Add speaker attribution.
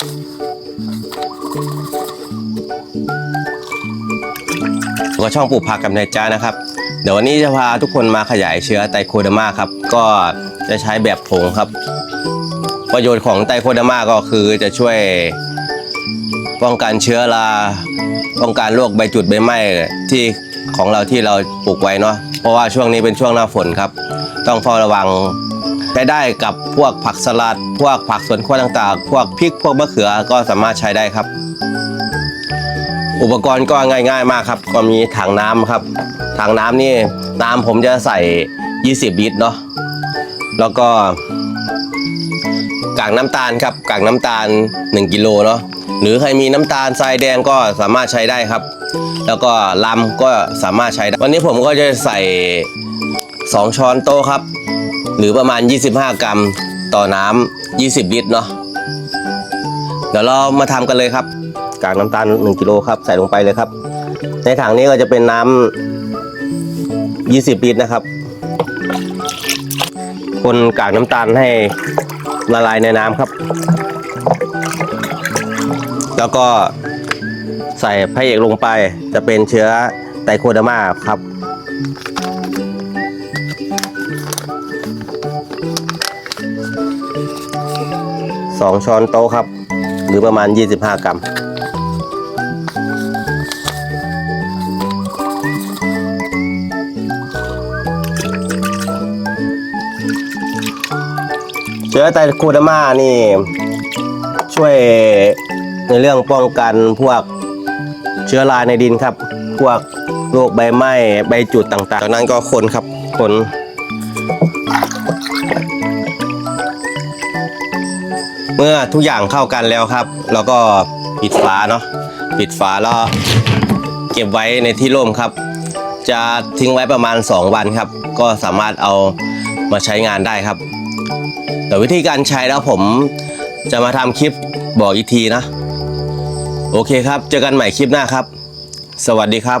Speaker 1: ก็ช่องปลูกผักกับนายจ้านะครับ เดี๋ยววันนี้จะพาทุกคนมาขยายเชื้อไตโคเดอร์มาครับ ก็จะใช้แบบผงครับ ประโยชน์ของไตโคเดอร์มาก็คือจะช่วยป้องกันเชื้อราป้องกันโรคใบจุดใบไหม้ที่ของเราที่เราปลูกไว้เนาะเพราะว่าช่วงนี้เป็นช่วงหน้าฝนครับ ต้องเฝ้าระวัง ใช้ได้กับพวกผักสลัด พวกผักสวนครัวต่างๆ พวกพริกพวกมะเขือก็สามารถใช้ได้ครับ อุปกรณ์ก็ง่าย ๆ มากครับ ก็มีถังน้ำครับถังน้ำนี่น้ำผมจะใส่ 20 ลิตรเนาะแล้วก็กากน้ำตาลครับกากน้ำตาล 1กิโลเนาะหรือใครมีน้ำตาลทรายแดงก็สามารถใช้ได้ครับ แล้วก็ลำก็สามารถใช้ได้ วันนี้ผมก็จะใส่ 2 ช้อนโต๊ะครับ หรือประมาณ 25 กรัมต่อน้ำ20 ลิตรเนาะเดี๋ยวเรามาทำกันเลยครับ กากน้ำตาล1กิโลครับใส่ลงไปเลยครับ ในถังนี้ก็จะเป็นน้ำ20 ลิตรนะครับ คนกากน้ำตาลให้ละลายในน้ำครับ แล้วก็ใส่พระเอกลงไปจะเป็นเชื้อไตโคเดอร์มาครับ สองช้อนโต๊ะครับ หรือประมาณ 25 กรัมเชื้อไตคเดอร์มานี่ ช่วยในเรื่องป้องกันพวกเชื้อราในดินครับ พวกโรคใบไหม้ใบจุดต่างๆจากนั้นก็คนครับคน เมื่อทุกอย่างเข้ากันแล้วครับแล้วก็ปิดฝาเนาะปิดฝาแล้วเก็บไว้ในที่ร่มครับ จะทิ้งไว้ประมาณ 2 วันครับ ก็สามารถเอามาใช้งานได้ครับ แต่วิธีการใช้แล้วผมจะมาทำคลิปบอกอีกทีนะ โอเคครับ เจอกันใหม่คลิปหน้าครับ สวัสดีครับ